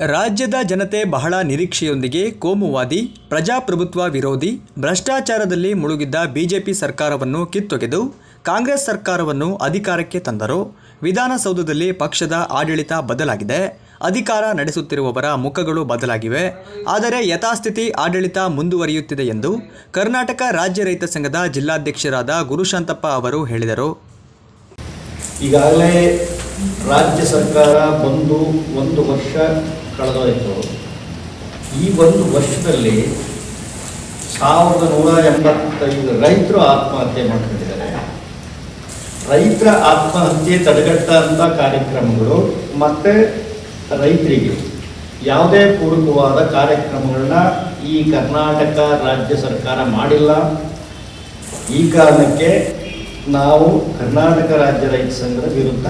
ರಾಜ್ಯದ ಜನತೆ ಬಹಳ ನಿರೀಕ್ಷೆಯೊಂದಿಗೆ ಕೋಮುವಾದಿ, ಪ್ರಜಾಪ್ರಭುತ್ವ ವಿರೋಧಿ, ಭ್ರಷ್ಟಾಚಾರದಲ್ಲಿ ಮುಳುಗಿದ್ದ ಬಿಜೆಪಿ ಸರ್ಕಾರವನ್ನು ಕಿತ್ತೊಗೆದು ಕಾಂಗ್ರೆಸ್ ಸರ್ಕಾರವನ್ನು ಅಧಿಕಾರಕ್ಕೆ ತಂದರು. ವಿಧಾನಸೌಧದಲ್ಲಿ ಪಕ್ಷದ ಆಡಳಿತ ಬದಲಾಗಿದೆ. ಅಧಿಕಾರ ನಡೆಸುತ್ತಿರುವವರ ಮುಖಗಳು ಬದಲಾಗಿವೆ. ಆದರೆ ಯಥಾಸ್ಥಿತಿ ಆಡಳಿತ ಮುಂದುವರಿಯುತ್ತಿದೆ ಎಂದು ಕರ್ನಾಟಕ ರಾಜ್ಯ ರೈತ ಸಂಘದ ಜಿಲ್ಲಾಧ್ಯಕ್ಷರಾದ ಗುರುಶಾಂತಪ್ಪ ಅವರು ಹೇಳಿದರು. ಈಗಾಗಲೇ ರಾಜ್ಯ ಸರ್ಕಾರ ಬಂದು ಒಂದು ವರ್ಷ ಕಳೆದೋಯ್ತು. ಈ ಒಂದು ವರ್ಷದಲ್ಲಿ ಸಾವಿರದ ನೂರ ಎಂಬತ್ತೈದು ರೈತರು ಆತ್ಮಹತ್ಯೆ ಮಾಡ್ಕೊಂಡಿದ್ದಾರೆ. ರೈತರ ಆತ್ಮಹತ್ಯೆ ತಡೆಗಟ್ಟಂಥ ಕಾರ್ಯಕ್ರಮಗಳು ಮತ್ತೆ ರೈತರಿಗೆ ಯಾವುದೇ ಪೂರಕವಾದ ಕಾರ್ಯಕ್ರಮಗಳನ್ನ ಈ ಕರ್ನಾಟಕ ರಾಜ್ಯ ಸರ್ಕಾರ ಮಾಡಿಲ್ಲ. ಈ ಕಾರಣಕ್ಕೆ ನಾವು ಕರ್ನಾಟಕ ರಾಜ್ಯ ರೈತ ಸಂಘದ ವಿರುದ್ಧ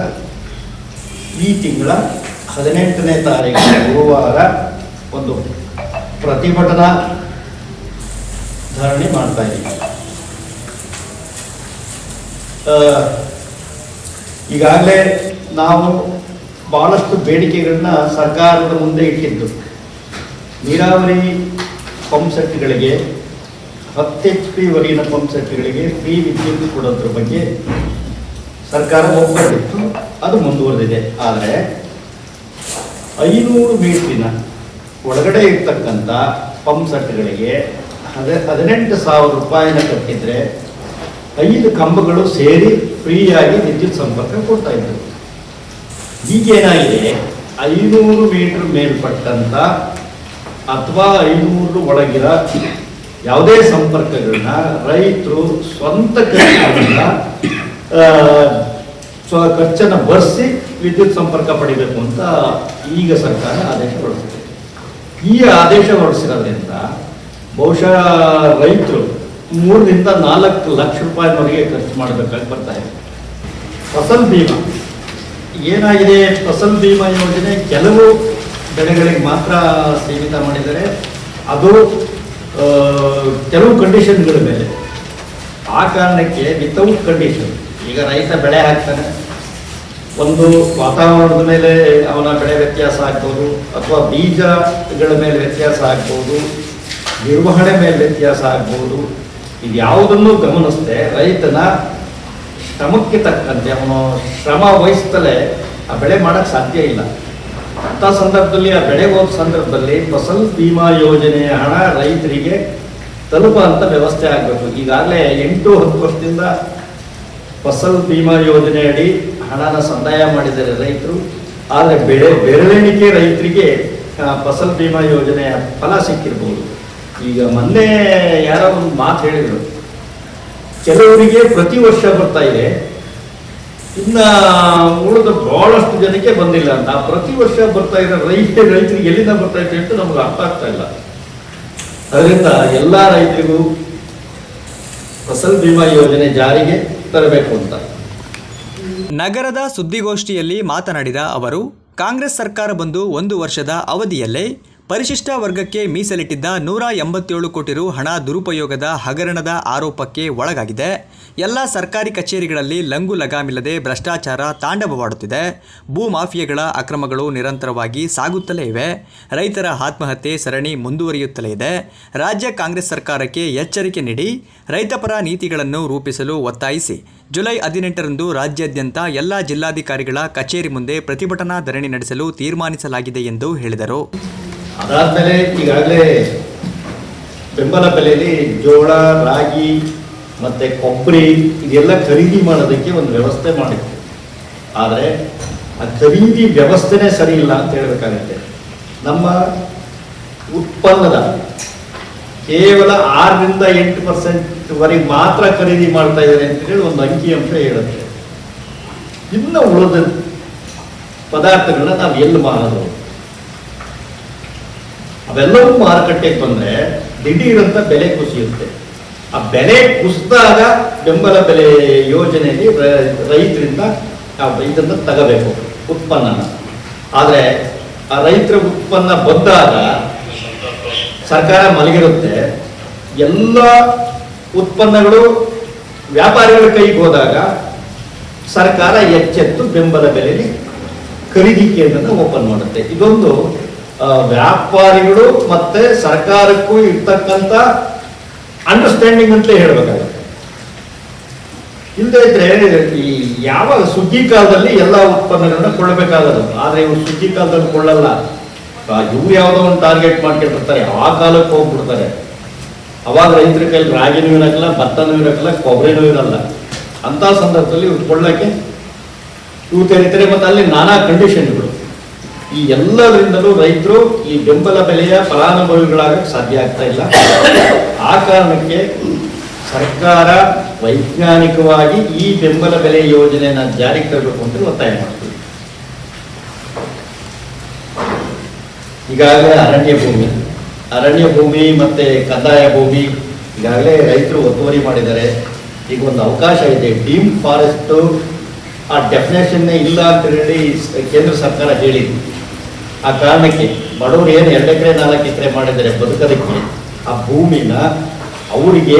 ಈ ತಿಂಗಳ ಹದಿನೆಂಟನೇ ತಾರೀಕು ಗುರುವಾರ ಒಂದು ಪ್ರತಿಭಟನಾ ಧರಣಿ ಮಾಡ್ತಾ ಇದ್ದೀವಿ. ಈಗಾಗಲೇ ನಾವು ಭಾಳಷ್ಟು ಬೇಡಿಕೆಗಳನ್ನ ಸರ್ಕಾರದ ಮುಂದೆ ಇಟ್ಟಿದ್ದು. ನೀರಾವರಿ ಪಂಪ್ ಸೆಟ್ಗಳಿಗೆ ಹತ್ತು ಎಚ್ ಪಿ ವರೆಗಿನ ಪಂಪ್ ಸೆಟ್ಗಳಿಗೆ ಫ್ರೀ ವಿದ್ಯುತ್ ಕೊಡೋದ್ರ ಬಗ್ಗೆ ಸರ್ಕಾರ ಒಪ್ಪಿತ್ತು ಅದು ಮುಂದುವರೆದಿದೆ. ಆದರೆ ಐನೂರು ಮೀಟ್ರಿನ ಒಳಗಡೆ ಇರ್ತಕ್ಕಂಥ ಪಂಪ್ ಸೆಟ್ಗಳಿಗೆ ಹದ ಹದಿನೆಂಟು ಸಾವಿರ ರೂಪಾಯಿನ ಕಟ್ಟಿದ್ರೆ ಐದು ಕಂಬಗಳು ಸೇರಿ ಫ್ರೀಯಾಗಿ ವಿದ್ಯುತ್ ಸಂಪರ್ಕ ಕೊಡ್ತಾ ಇದ್ದರು ಈಗೇನಾಗಿದೆ? ಐನೂರು ಮೀಟರ್ ಮೇಲ್ಪಟ್ಟಂತ ಅಥವಾ ಐನೂರು ಒಳಗಿರ ಯಾವುದೇ ಸಂಪರ್ಕಗಳನ್ನ ರೈತರು ಸ್ವಂತ ಖರ್ಚಿನಿಂದ ಆ, ಸ್ವ ಖರ್ಚನ್ನು ಬರೆಸಿ ವಿದ್ಯುತ್ ಸಂಪರ್ಕ ಪಡಿಬೇಕು ಅಂತ ಈಗ ಸರ್ಕಾರ ಆದೇಶ ಹೊರಡಿಸಿದೆ. ಈ ಆದೇಶ ಹೊರಡಿಸಿರೋದ್ರಿಂದ ಬಹುಶಃ ರೈತರು ಮೂರರಿಂದ ನಾಲ್ಕು ಲಕ್ಷ ರೂಪಾಯಿವರೆಗೆ ಖರ್ಚು ಮಾಡಬೇಕಾಗಿ ಬರ್ತಾ ಇದೆ. ಫಸಲ್ ಭೀಮಾ ಏನಾಗಿದೆ ಫಸಲ್ ಬೀಮಾ ಯೋಜನೆ? ಕೆಲವು ಬೆಳೆಗಳಿಗೆ ಮಾತ್ರ ಸೀಮಿತ ಮಾಡಿದರೆ ಅದು ಆ, ಕೆಲವು ಕಂಡೀಷನ್ಗಳ ಮೇಲೆ. ಆ ಕಾರಣಕ್ಕೆ ವಿತೌಟ್ ಕಂಡೀಷನ್ ಈಗ ರೈತ ಬೆಳೆ ಹಾಕ್ತಾನೆ. ಒಂದು ವಾತಾವರಣದ ಮೇಲೆ ಅವನ ಬೆಳೆ ವ್ಯತ್ಯಾಸ ಆಗ್ಬೋದು, ಅಥವಾ ಬೀಜಗಳ ಮೇಲೆ ವ್ಯತ್ಯಾಸ ಆಗ್ಬೋದು, ನಿರ್ವಹಣೆ ಮೇಲೆ ವ್ಯತ್ಯಾಸ ಆಗ್ಬೋದು ಇದು ಯಾವುದನ್ನು ಗಮನಿಸದೆ ರೈತನ ಶ್ರಮಕ್ಕೆ ತಕ್ಕಂತೆ, ಅವನು ಶ್ರಮ ವಹಿಸ್ತಲೇ ಆ ಬೆಳೆ ಮಾಡಕ್ಕೆ ಸಾಧ್ಯ ಇಲ್ಲ. ಅಂಥ ಸಂದರ್ಭದಲ್ಲಿ, ಆ ಬೆಳೆ ಹೋದ ಸಂದರ್ಭದಲ್ಲಿ ಫಸಲ್ ಬಿಮಾ ಯೋಜನೆಯ ಹಣ ರೈತರಿಗೆ ತಲುಪುವಂಥ ವ್ಯವಸ್ಥೆ ಆಗಬೇಕು. ಈಗಾಗಲೇ ಎಂಟು ಹತ್ತು ವರ್ಷದಿಂದ ಫಸಲ್ ಬಿಮಾ ಯೋಜನೆ ಅಡಿ ಹಣನ ಸಂದಾಯ ಮಾಡಿದ್ದಾರೆ ರೈತರು, ಆದರೆ ಬೆಳೆ ಬೆರಳೆಣಿಕೆ ರೈತರಿಗೆ ಫಸಲ್ ಬಿಮಾ ಯೋಜನೆಯ ಫಲ ಸಿಕ್ಕಿರ್ಬೋದು. ಈಗ ಮೊನ್ನೆ ಯಾರೋ ಒಂದು ಮಾತು ಹೇಳಿದರು. ಕೆಲವರಿಗೆ ಪ್ರತಿ ವರ್ಷ ಬರ್ತಾ ಇದೆ. ಇನ್ನು ಉಳಿದ ಬಹಳಷ್ಟು ಜನಕ್ಕೆ ಬಂದಿಲ್ಲ ಅಂತ. ಪ್ರತಿ ವರ್ಷ ಬರ್ತಾ ಇರೋ ರೈತ, ರೈತರಿಗೆ ಎಲ್ಲಿಂದ ಬರ್ತಾ ಇದೆ ಅಂತ ನಮ್ಗೆ ಅರ್ಥ ಆಗ್ತಾ ಇಲ್ಲ. ಅದರಿಂದ ಎಲ್ಲ ರೈತರಿಗೂ ಫಸಲ್ ಬಿಮಾ ಯೋಜನೆ ಜಾರಿಗೆ ತರಬೇಕು ಅಂತ. ನಗರದ ಸುದ್ದಿಗೋಷ್ಠಿಯಲ್ಲಿ ಮಾತನಾಡಿದ ಅವರು, ಕಾಂಗ್ರೆಸ್ ಸರ್ಕಾರ ಬಂದು ಒಂದು ವರ್ಷದ ಅವಧಿಯಲ್ಲೇ ಪರಿಶಿಷ್ಟ ವರ್ಗಕ್ಕೆ ಮೀಸಲಿಟ್ಟಿದ್ದ ನೂರ ಎಂಬತ್ತೇಳು ಕೋಟಿ ರು ಹಣ ದುರುಪಯೋಗದ ಹಗರಣದ ಆರೋಪಕ್ಕೆ ಒಳಗಾಗಿದೆ. ಎಲ್ಲ ಸರ್ಕಾರಿ ಕಚೇರಿಗಳಲ್ಲಿ ಲಂಗು ಲಗಾಮಿಲ್ಲದೆ ಭ್ರಷ್ಟಾಚಾರ ತಾಂಡವವಾಡುತ್ತಿದೆ. ಭೂ ಮಾಫಿಯಾಗಳ ಅಕ್ರಮಗಳು ನಿರಂತರವಾಗಿ ಸಾಗುತ್ತಲೇ ಇವೆ. ರೈತರ ಆತ್ಮಹತ್ಯೆ ಸರಣಿ ಮುಂದುವರಿಯುತ್ತಲೇ ಇದೆ. ರಾಜ್ಯ ಕಾಂಗ್ರೆಸ್ ಸರ್ಕಾರಕ್ಕೆ ಎಚ್ಚರಿಕೆ ನೀಡಿ ರೈತಪರ ನೀತಿಗಳನ್ನು ರೂಪಿಸಲು ಒತ್ತಾಯಿಸಿ. ಜುಲೈ ಹದಿನೆಂಟರಂದು ರಾಜ್ಯಾದ್ಯಂತ ಎಲ್ಲ ಜಿಲ್ಲಾಧಿಕಾರಿಗಳ ಕಚೇರಿ ಮುಂದೆ ಪ್ರತಿಭಟನಾ ಧರಣಿ ನಡೆಸಲು ತೀರ್ಮಾನಿಸಲಾಗಿದೆ ಎಂದು ಹೇಳಿದರು. ಅದಾದ್ಮೇಲೆ ಈಗಾಗಲೇ ಬೆಂಬಲ ಬೆಲೆಯಲ್ಲಿ ಜೋಳ, ರಾಗಿ ಮತ್ತೆ ಕೊಬ್ಬರಿ ಇದೆಲ್ಲ ಖರೀದಿ ಮಾಡೋದಕ್ಕೆ ಒಂದು ವ್ಯವಸ್ಥೆ ಮಾಡಿತ್ತು ಆದರೆ ಆ ಖರೀದಿ ವ್ಯವಸ್ಥೆನೇ ಸರಿ ಇಲ್ಲ ಅಂತ ಹೇಳಬೇಕಾಗತ್ತೆ. ನಮ್ಮ ಉತ್ಪನ್ನದ ಕೇವಲ ಆರರಿಂದ ಎಂಟು ಪರ್ಸೆಂಟ್ ವರೆಗೆ ಮಾತ್ರ ಖರೀದಿ ಮಾಡ್ತಾ ಇದ್ದಾರೆ ಅಂತ ಹೇಳಿ ಒಂದು ಅಂಕಿಅಂಶ ಹೇಳುತ್ತೆ. ಇನ್ನು ಉಳಿದ ಪದಾರ್ಥಗಳನ್ನ ನಾವು ಎಲ್ಲಿ ಮಾರೋದು ಅವೆಲ್ಲವೂ ಮಾರುಕಟ್ಟೆಗೆ ಬಂದರೆ ದಿಢೀರಂತ ಬೆಲೆ ಕುಸಿಯುತ್ತೆ. ಆ ಬೆಲೆ ಕುಸಿದಾಗ ಬೆಂಬಲ ಬೆಲೆ ಯೋಜನೆಯಲ್ಲಿ ರೈತರಿಂದ ಆ ರೈತರಿಂದ ತಗೋಬೇಕು ಉತ್ಪನ್ನ ಆದರೆ ಆ ರೈತರ ಉತ್ಪನ್ನ ಬಂದಾಗ ಸರ್ಕಾರ ಮಲಗಿರುತ್ತೆ. ಎಲ್ಲ ಉತ್ಪನ್ನಗಳು ವ್ಯಾಪಾರಿಗಳ ಕೈಗೆ ಹೋದಾಗ ಸರ್ಕಾರ ಎಚ್ಚೆತ್ತು ಬೆಂಬಲ ಬೆಲೆಯಲ್ಲಿ ಖರೀದಿ ಕೇಂದ್ರನ ಓಪನ್ ಮಾಡುತ್ತೆ. ಇದೊಂದು ವ್ಯಾಪಾರಿಗಳು ಮತ್ತೆ ಸರ್ಕಾರಕ್ಕೂ ಇರ್ತಕ್ಕಂಥ ಅಂಡರ್ಸ್ಟ್ಯಾಂಡಿಂಗ್ ಅಂತಲೇ ಹೇಳಬೇಕಾಗುತ್ತೆ. ಇಲ್ಲದೆ ಇದ್ರೆ ಈ ಯಾವ ಸುಗ್ಗಿ ಕಾಲದಲ್ಲಿ ಎಲ್ಲ ಉತ್ಪನ್ನಗಳನ್ನ ಕೊಳ್ಳಬೇಕಾಗದು ಆದ್ರೆ ಇವರು ಸುಗ್ಗಿ ಕಾಲದಲ್ಲಿ ಕೊಳ್ಳಲ್ಲ. ಇವ್ರು ಯಾವುದೋ ಒಂದು ಟಾರ್ಗೆಟ್ ಮಾಡ್ಕೊಂಡಿರ್ತಾರೆ. ಆ ಕಾಲಕ್ಕೆ ಹೋಗ್ಬಿಡ್ತಾರೆ. ಅವಾಗ ರೈತರ ಕೈಲಿ ರಾಗಿನೂ ಇರಕ್ಕಲ್ಲ ಭತ್ತನೂ ಇರಕ್ಕಲ್ಲ ಕೊಬ್ಬರಿನೂ ಇರಲ್ಲ ಅಂತ ಸಂದರ್ಭದಲ್ಲಿ ಇವ್ರು ಕೊಳ್ಳಕ್ಕೆ ಇವ್ರು ತೆರೀತಾರೆ ಮತ್ತು ಅಲ್ಲಿ ನಾನಾ ಕಂಡೀಷನ್ಗಳು ಈ ಎಲ್ಲದರಿಂದಲೂ ರೈತರು ಈ ಬೆಂಬಲ ಬೆಲೆಯ ಫಲಾನುಭವಿಗಳಾಗ ಸಾಧ್ಯ ಆಗ್ತಾ ಇಲ್ಲ. ಆ ಕಾರಣಕ್ಕೆ ಸರ್ಕಾರ ವೈಜ್ಞಾನಿಕವಾಗಿ ಈ ಬೆಂಬಲ ಬೆಲೆ ಯೋಜನೆಯನ್ನ ಜಾರಿಗೆ ತರಬೇಕು ಅಂತ ಒತ್ತಾಯ ಮಾಡ್ತೀವಿ. ಈಗಾಗಲೇ ಅರಣ್ಯ ಭೂಮಿ ಅರಣ್ಯ ಭೂಮಿ ಮತ್ತೆ ಕಂದಾಯ ಭೂಮಿ ಈಗಾಗಲೇ ರೈತರು ಒತ್ತುವರಿ ಮಾಡಿದ್ದಾರೆ. ಈಗ ಒಂದು ಅವಕಾಶ ಇದೆ. ಡೀಮ್ ಫಾರೆಸ್ಟ್ ಆ ಡೆಫಿನೇಷನ್ನೇ ಇಲ್ಲ ಅಂತ ಹೇಳಿ ಕೇಂದ್ರ ಸರ್ಕಾರ ಹೇಳಿದೆ ಆ ಕಾರಣಕ್ಕೆ ಬಡವರು ಏನು ಎರಡು ಎಕರೆ, ನಾಲ್ಕು ಎಕರೆ ಮಾಡಿದರೆ ಬದುಕೋದಕ್ಕೆ ಆ ಭೂಮಿನ ಅವರಿಗೆ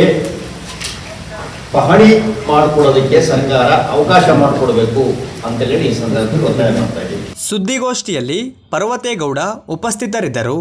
ಪಹಣಿ ಮಾಡಿಕೊಳ್ಳೋದಕ್ಕೆ ಸರ್ಕಾರ ಅವಕಾಶ ಮಾಡಿಕೊಡ್ಬೇಕು ಅಂತೇಳಿ ಈ ಸಂದರ್ಭದಲ್ಲಿ ಒತ್ತಾಯ ಮಾಡ್ತಾ ಇದ್ದೀವಿ. ಸುದ್ದಿಗೋಷ್ಠಿಯಲ್ಲಿ ಪರ್ವತೇಗೌಡ ಉಪಸ್ಥಿತರಿದ್ದರು.